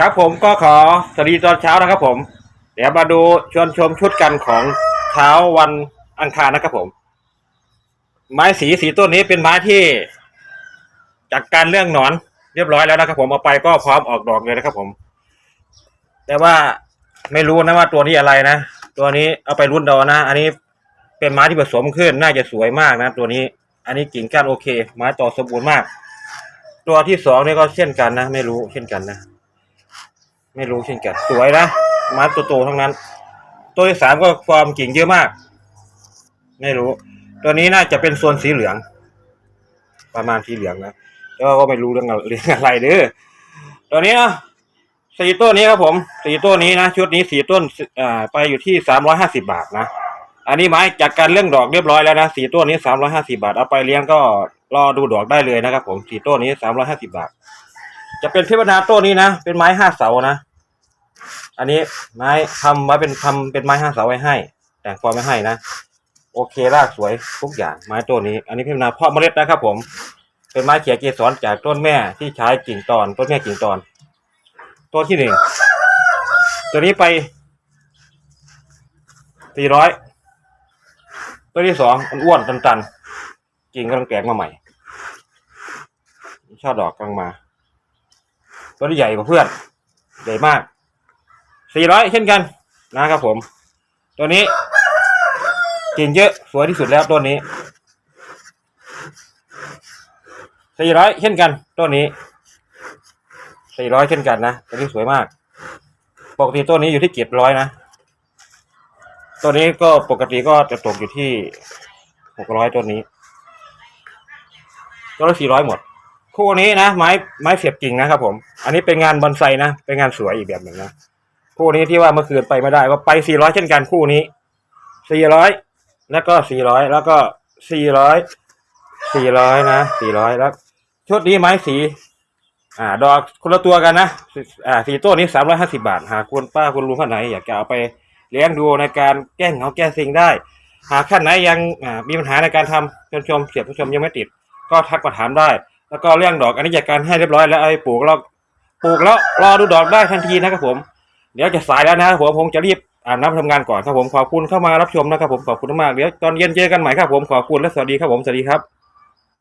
ครับผมก็ขอสวัสดีตอนเช้านะครับผม เดี๋ยวมาดูชวนชมชุดกันของเช้าวันอังคารนะครับผม ไม้สีสีต้นนี้เป็นไม้ที่จากการเรื่องหนอนเรียบร้อยแล้วนะครับผมเอาไปก็พร้อมออกดอกเลยนะครับผม แต่ว่าไม่รู้นะว่าตัวนี้อะไรนะ ตัวนี้เอาไปรุ่นดอนะ อันนี้เป็นไม้ที่ผสมขึ้นน่าจะสวยมากนะ ตัวนี้ อันนี้กิ่งก้านโอเค ไม้ต่อสมบูรณ์มาก ตัวที่สองนี่ก็เช่นกันนะ ไม่รู้เช่นกันนะ ไม่รู้เช่นกันสวยนะม้ตัวโตทั้งนั้น ตัวที่สามก็ความกิ่งเยอะมาก ไม่รู้ ตัวนี้น่าจะเป็นโซนสีเหลือง ประมาณสีเหลืองนะแล้วก็ไม่รู้เรื่องอะไรเรื่องอะไรเด้อตัวนี้นะสี่ต้นนี้ครับผมสี่ต้นนี้นะชุดนี้สี่ต้นอ่าไปอยู่ที่สามร้อยห้าสิบาทนะอันนี้ไม้จากการเรื่องดอกเรียบร้อยแล้วนะสี่ต้นนี้สามร้อยห้าสิบาท เอาไปเลี้ยงก็รอดูดอกได้เลยนะครับผมสี่ต้นนี้สามร้อยห้าสิบาท จะเป็นเทวนาต้นนี้นะ เป็นไม้ห้าเสานะ อันนี้ไม้ทำไว้เป็นทำเป็นไม้ห้าเสาไว้ให้ แต่งฟอร์มไว้ให้นะ โอเครากสวยทุกอย่างไม้ต้นนี้ อันนี้พิมพ์นาเพาะเมล็ดนะครับผม เป็นไม้เขียเกสรจากต้นแม่ที่ใช้กิ่งตอนต้นแม่กิ่งตอนต้นที่หนึ่งตัวนี้ไปสี่ร้อยตัวที่สองอ้วนตันๆกิ่งกำลังแตกมาใหม่ช่อดอกกำลังมา ตัวนี้ใหญ่กว่าเพื่อนใหญ่มาก สี่ร้อยเช่นกันนะครับผม ตัวนี้กิ่งเยอะสวยที่สุดแล้วต้นนี้สี่ร้อยเช่นกันต้นนี้สี่ร้อยเช่นกันนะต้นนี้สวยมากปกติต้นนี้อยู่ที่เจ็ดร้อยนะต้นนี้ก็ปกติก็จะตกอยู่ที่หกร้อยต้นนี้ต้นละสี่ร้อยหมด คู่นี้นะไม้ไม้เสียบกิ่งนะครับผม อันนี้เป็นงานบอนไซนะเป็นงานสวยอีกแบบหนึ่งนะ คู่นี้ที่ว่าเมื่อคืนไปไม่ได้ก็ไปสี่ร้อยเช่นกันคู่นี้สี่ร้อยแล้วก็สี่ร้อยแล้วก็สี่ร้อยสี่ร้อยนะสี่ร้อยแล้วชุดนี้ไม้สี อ่า ดอกคนละตัวกันนะ อ่าสีต้นนี้สามร้อยห้าสิบาท หากคุณป้าคุณลุงท่านไหน อยากจะเอาไปเลี้ยงดูในการแก้เหงาแก้สิ่งได้ หากท่านไหนยังอ่ามีปัญหาในการทำชมชมเสียบผู้ชมยังไม่ติด ก็ทักมาถามได้ แล้วก็เรื่องดอกอันนี้จัดการให้เรียบร้อยแล้วเอาไปปลูกแล้วปลูกแล้วรอดูดอกได้ทันทีนะครับผม เดี๋ยวจะสายแล้วนะครับผมผมจะรีบอาบน้ำทำงานก่อนครับผมขอบคุณเข้ามารับชมนะครับผมขอบคุณมากเดี๋ยวตอนเย็นเจอกันใหม่ครับผมขอบคุณและสวัสดีครับผมสวัสดีครับ